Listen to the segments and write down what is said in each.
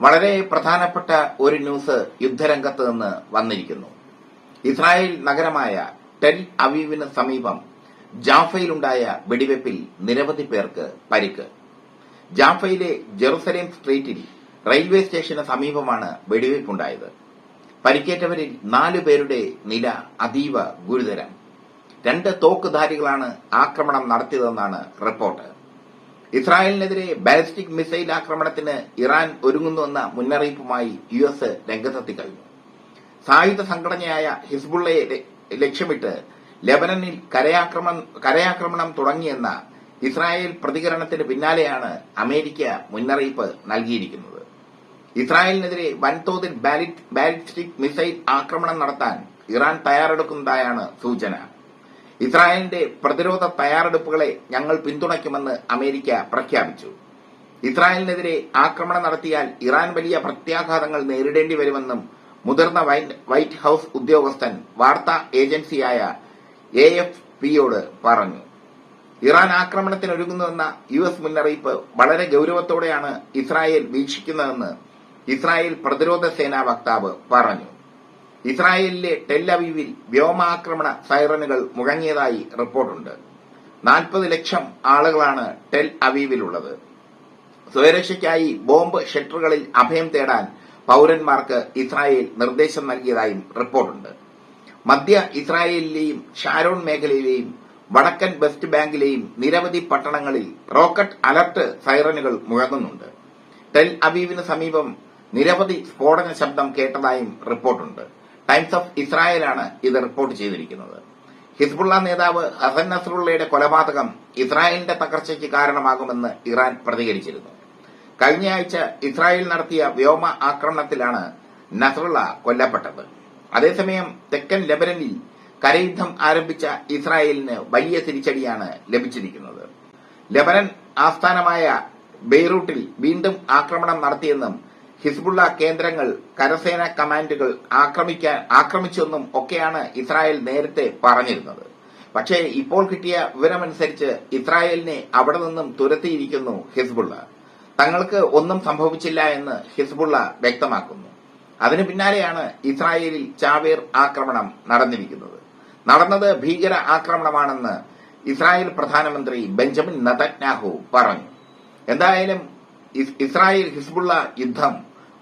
വളരെ പ്രധാനപ്പെട്ട ഒരു ന്യൂസ് യുദ്ധരംഗത്ത് നിന്ന് വന്നിരിക്കുന്നു. ഇസ്രായേൽ നഗരമായ ടെൽ അവീവിന് സമീപം ജാഫയിലുണ്ടായ വെടിവെപ്പിൽ നിരവധി പേർക്ക് പരിക്ക്. ജാഫയിലെ ജെറുസലേം സ്ട്രീറ്റിൽ റെയിൽവേ സ്റ്റേഷന് സമീപമാണ് വെടിവെപ്പുണ്ടായത് പരിക്കേറ്റവരിൽ നാലു പേരുടെ നില അതീവ ഗുരുതരം. രണ്ട് തോക്കുധാരികളാണ് ആക്രമണം നടത്തിയതെന്നാണ് റിപ്പോർട്ട്. ഇസ്രായേലിനെതിരെ ബാലിസ്റ്റിക് മിസൈൽ ആക്രമണത്തിന് ഇറാൻ ഒരുങ്ങുന്നുവെന്ന മുന്നറിയിപ്പുമായി യു എസ് രംഗത്തെത്തി കഴിഞ്ഞു സായുധ സംഘടനയായ ഹിസ്ബുള്ളയെ ലക്ഷ്യമിട്ട് ലെബനനിൽ കരയാക്രമണം കരയാക്രമണം തുടങ്ങിയെന്ന ഇസ്രായേൽ പ്രതികരണത്തിന് പിന്നാലെയാണ് അമേരിക്ക മുന്നറിയിപ്പ് നൽകിയിരിക്കുന്നത്. ഇസ്രായേലിനെതിരെ വൻതോതിൽ ബാലി- ബാലിസ്റ്റിക് മിസൈൽ ആക്രമണം നടത്താൻ ഇറാൻ തയ്യാറെടുക്കുന്നതായാണ് സൂചന. ഇസ്രായേലിന്റെ പ്രതിരോധ തയ്യാറെടുപ്പുകളെ ഞങ്ങൾ പിന്തുണയ്ക്കുമെന്ന് അമേരിക്ക പ്രഖ്യാപിച്ചു. ഇസ്രായേലിനെതിരെ ആക്രമണം നടത്തിയാൽ ഇറാൻ വലിയ പ്രത്യാഘാതങ്ങൾ നേരിടേണ്ടി വരുമെന്നും മുതിർന്ന വൈറ്റ് ഹൌസ് ഉദ്യോഗസ്ഥൻ വാർത്താ ഏജൻസിയായ എ എഫ് പിയോട് പറഞ്ഞു. ഇറാൻ ആക്രമണത്തിനൊരുങ്ങുന്നുവെന്ന യു എസ് മുന്നറിയിപ്പ് വളരെ ഗൌരവത്തോടെയാണ് ഇസ്രായേൽ വീക്ഷിക്കുന്നതെന്ന് ഇസ്രായേൽ പ്രതിരോധ സേനാ വക്താവ് പറഞ്ഞു. ഇസ്രായേലിലെ ടെല്ലവീവിൽ വ്യോമാക്രമണ സൈറനുകൾ മുഴങ്ങിയതായി റിപ്പോർട്ടുണ്ട്. നാൽപ്പത് ലക്ഷം ആളുകളാണ് ടെൽ അവീവിലുള്ളത്. സ്വയരക്ഷയ്ക്കായി ബോംബ് ഷെൽട്ടറുകളിൽ അഭയം തേടാൻ പൌരന്മാർക്ക് ഇസ്രായേൽ നിർദ്ദേശം നൽകിയതായും റിപ്പോർട്ടുണ്ട്. മധ്യ ഇസ്രായേലിലെയും ഷാരോൺ മേഖലയിലെയും വടക്കൻ വെസ്റ്റ് ബാങ്കിലെയും നിരവധി പട്ടണങ്ങളിൽ റോക്കറ്റ് അലർട്ട് സൈറനുകൾ മുഴങ്ങുന്നുണ്ട്. ടെൽ അവീവിന് സമീപം നിരവധി സ്ഫോടന ശബ്ദം കേട്ടതായും റിപ്പോർട്ടുണ്ട്. ടൈംസ് ഓഫ് ഇസ്രായേലാണ് ഇത് റിപ്പോർട്ട് ചെയ്തിരിക്കുന്നത്. ഹിസ്ബുള്ള നേതാവ് ഹസൻ നസറുള്ളയുടെ കൊലപാതകം ഇസ്രായേലിന്റെ തകർച്ചയ്ക്ക് കാരണമാകുമെന്ന് ഇറാൻ പ്രതികരിച്ചിരുന്നു. കഴിഞ്ഞയാഴ്ച ഇസ്രായേൽ നടത്തിയ വ്യോമ ആക്രമണത്തിലാണ് നസറുള്ള കൊല്ലപ്പെട്ടത്. അതേസമയം തെക്കൻ ലെബനനിൽ കരയുദ്ധം ആരംഭിച്ച ഇസ്രായേലിന് വലിയ തിരിച്ചടിയാണ് ലഭിച്ചിരിക്കുന്നത്. ലെബനൻ ആസ്ഥാനമായ ബെയ്റൂട്ടിൽ വീണ്ടും ആക്രമണം നടത്തിയെന്നും ഹിസ്ബുള്ള കേന്ദ്രങ്ങൾ കരസേന കമാൻഡുകൾ ആക്രമിക്കാൻ ആക്രമിച്ചെന്നും ഒക്കെയാണ് ഇസ്രായേൽ നേരത്തെ പറഞ്ഞിരുന്നത്. പക്ഷേ ഇപ്പോൾ കിട്ടിയ വിവരമനുസരിച്ച് ഇസ്രായേലിനെ അവിടെ നിന്നും തുരത്തിയിരിക്കുന്നു ഹിസ്ബുള്ള. തങ്ങൾക്ക് ഒന്നും സംഭവിച്ചില്ല എന്ന് ഹിസ്ബുള്ള വ്യക്തമാക്കുന്നു. അതിനു പിന്നാലെയാണ് ഇസ്രായേലിൽ ചാവേർ ആക്രമണം നടന്നിരിക്കുന്നത്. നടന്നത് ഭീകര ആക്രമണമാണെന്ന് ഇസ്രായേൽ പ്രധാനമന്ത്രി ബെഞ്ചമിൻ നതന്യാഹു പറഞ്ഞു. എന്തായാലും ഇസ്രായേൽ ഹിസ്ബുള്ള യുദ്ധം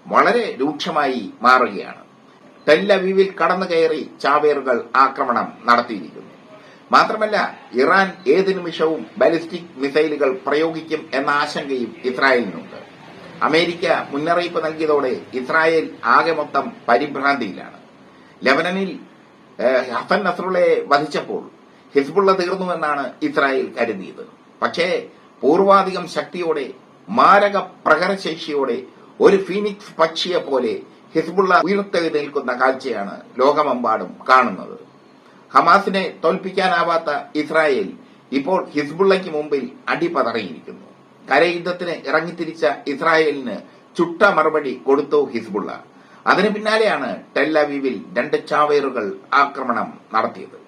വളരെ രൂക്ഷമായി മാറുകയാണ്. ടെല്ലവീവിൽ കടന്നു കയറി ചാവേറുകൾ ആക്രമണം നടത്തിയിരിക്കുന്നു. മാത്രമല്ല ഇറാൻ ഏത് നിമിഷവും ബാലിസ്റ്റിക് മിസൈലുകൾ പ്രയോഗിക്കും എന്ന ആശങ്കയും ഇസ്രായേലിനുണ്ട്. അമേരിക്ക മുന്നറിയിപ്പ് നൽകിയതോടെ ഇസ്രായേൽ ആകെ മൊത്തം പരിഭ്രാന്തിയിലാണ്. ലെബനനിൽ ഹസൻ നസറുളയെ വധിച്ചപ്പോൾ ഹിസ്ബുള്ള തീർന്നുവെന്നാണ് ഇസ്രായേൽ കരുതിയത്. പക്ഷേ പൂർവാധികം ശക്തിയോടെ മാരക പ്രഹരശേഷിയോടെ ഒരു ഫീനിക്സ് പക്ഷിയെ പോലെ ഹിസ്ബുള്ള ഉയർത്തെഴുന്നേൽക്കുന്ന കാഴ്ചയാണ് ലോകമെമ്പാടും കാണുന്നത്. ഹമാസിനെ തോൽപ്പിക്കാനാവാത്ത ഇസ്രായേൽ ഇപ്പോൾ ഹിസ്ബുള്ളയ്ക്ക് മുമ്പിൽ അടിപതറിയിരിക്കുന്നു. കരയുദ്ധത്തിന് ഇറങ്ങിത്തിരിച്ച ഇസ്രായേലിന് ചുട്ട മറുപടി കൊടുത്തു ഹിസ്ബുള്ള. അതിനു പിന്നാലെയാണ് ടെല്ലവീവിൽ രണ്ട് ചാവേറുകൾ ആക്രമണം നടത്തിയത്.